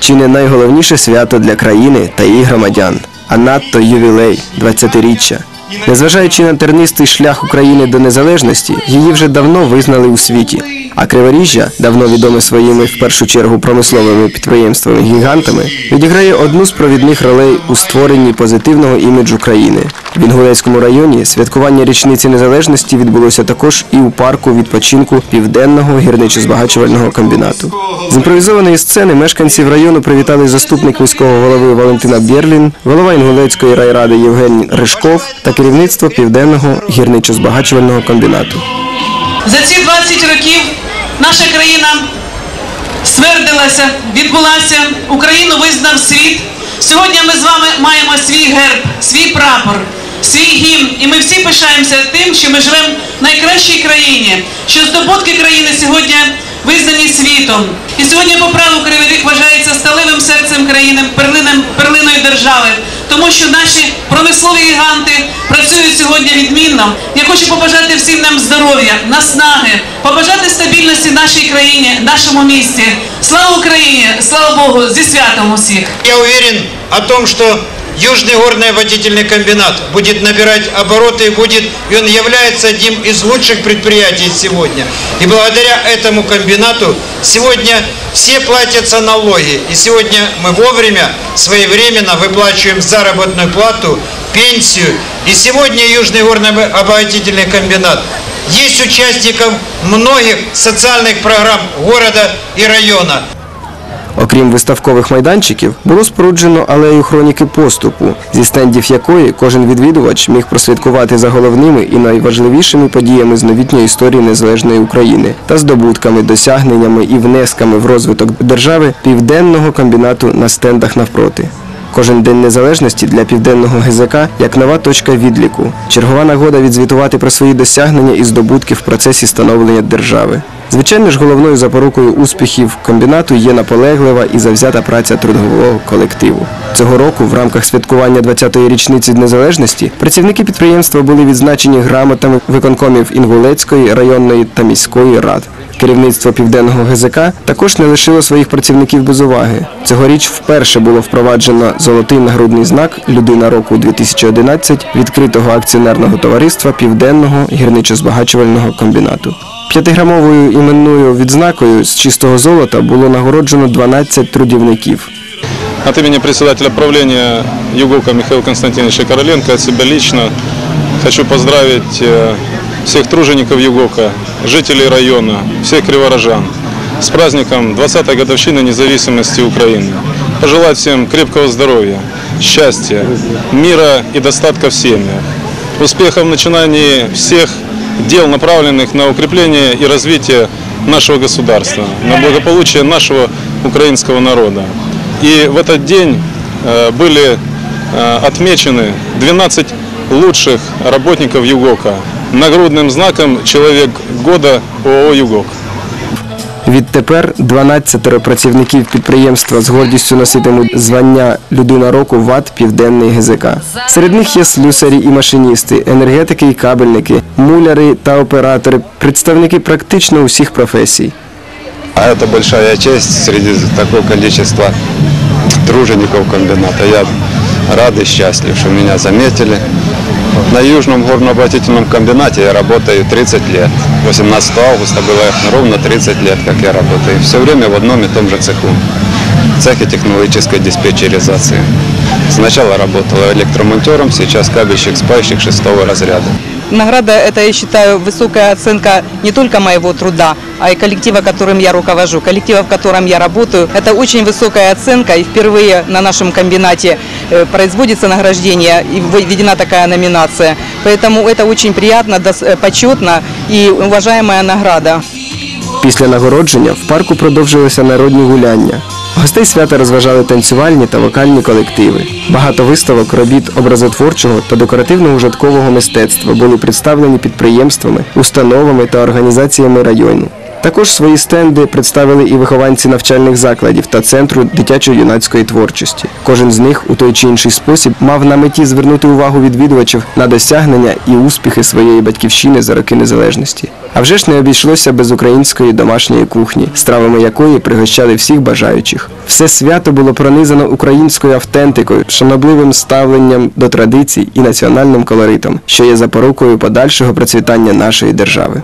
Чи не найголовніше свято для країни та її громадян, а надто ювілей 20-річчя. Незважаючи на тернистий шлях України до незалежності, її вже давно визнали у світі. А Криворіжжя, давно відоме своїми в першу чергу промисловими підприємствами-гігантами, відіграє одну з провідних ролей у створенні позитивного іміджу країни. В Інгулецькому районі святкування річниці незалежності відбулося також і у парку відпочинку південного гірничо-збагачувального комбінату. З імпровізованої сцени мешканців району привітали заступник міського голови Валентина Бєрлін, голова Інгулецької райради Євгеній Ришков та керівництво південного гірничо-збагачувального комбінату. За ці 20 років наша країна свердилася, відбулася, Україну визнав світ. Сьогодні ми з вами маємо свій герб, свій прапор, свій гімн, і ми всі пишаємося тим, що ми живемо в найкращій країні, що здобутки країни сьогодні визнані світом. І сьогодні по праву Кривий Ріг вважається сталевим серцем країни, перлиною держави, тому що наші промислові гіганти працюють сьогодні відмінно. Я хочу побажати всім нам здоров'я, наснаги, побажати стабільності нашій країні, нашому місті. Слава Україні! Слава Богу! Зі святом усіх! Я уверен о том, что Южный горный водительный комбинат будет набирать обороты будет, и он является одним из лучших предприятий сегодня. И благодаря этому комбинату сегодня все платятся налоги. И сегодня мы вовремя, своевременно выплачиваем заработную плату, пенсию. И сегодня Южный горный обогатительный комбинат есть участником многих социальных программ города и района. Окрім виставкових майданчиків, було споруджено алею хроніки поступу, зі стендів якої кожен відвідувач міг прослідкувати за головними і найважливішими подіями з новітньої історії незалежної України та здобутками, досягненнями і внесками в розвиток держави південного комбінату на стендах навпроти. Кожен день незалежності для південного ГЗК як нова точка відліку, чергова нагода відзвітувати про свої досягнення і здобутки в процесі становлення держави. Звичайно ж, головною запорукою успіхів комбінату є наполеглива і завзята праця трудового колективу. Цього року, в рамках святкування 20-ї річниці незалежності, працівники підприємства були відзначені грамотами виконкомів Інгулецької районної та міської рад. Керівництво південного ГЗК також не лишило своїх працівників без уваги. Цьогоріч вперше було впроваджено золотий нагрудний знак Людина року 2011 відкритого акціонерного товариства Південного гірничо-збагачувального комбінату. П'ятиграмовою іменною відзнакою з чистого золота було нагороджено 12 трудівників. От имени председателя правления ЮГОКа Михаила Константиновича Короленко, от себя лично хочу поздравить э, всех тружеников ЮГОКа, жителей района, всех криворожан с праздником 20-й годовщины независимости Украины. Пожелать всем крепкого здоровья, счастья, мира и достатка в семьях. Успехов в начинании всех дел, направленных на укрепление и развитие нашего государства, на благополучие нашего украинского народа. И в этот день э, были э, отмечены 12 лучших работников ЮГОКа нагрудным знаком «Человек года» ООО «ЮГОК». Відтепер 12 працівників підприємства з гордістю носитимуть звання Людина року ВАТ Південний ГЗК. Серед них є слюсарі і машиністи, енергетики і кабельники, муляри та оператори, представники практично усіх професій. А это большая честь среди такого количества тружеников комбината. Я рад и счастлив, что меня заметили. На Южном горно-обогатительном комбинате я работаю 30 лет. 18 августа было ровно 30 лет, как я работаю. Все время в одном и том же цеху. Цехе технологической диспетчеризации. Сначала работала электромонтером, сейчас кабельщик-спайщик шестого разряда. Награда – это, я считаю, высокая оценка не только моего труда, а и коллектива, которым я руковожу, коллектива, в котором я работаю. Это очень высокая оценка, и впервые на нашем комбинате э, производится награждение и введена такая номинация. Поэтому это очень приятно, э, почетно и уважаемая награда. Після нагородження в парку продовжилися народні гуляння. Гостей свята розважали танцювальні та вокальні колективи. Багато виставок робіт образотворчого та декоративно-ужиткового мистецтва були представлені підприємствами, установами та організаціями району. Також свої стенди представили і вихованці навчальних закладів та центру дитячо-юнацької творчості. Кожен з них у той чи інший спосіб мав на меті звернути увагу відвідувачів на досягнення і успіхи своєї батьківщини за роки незалежності. А вже ж не обійшлося без української домашньої кухні, стравами якої пригощали всіх бажаючих. Все свято було пронизано українською автентикою, шанобливим ставленням до традицій і національним колоритом, що є запорукою подальшого процвітання нашої держави.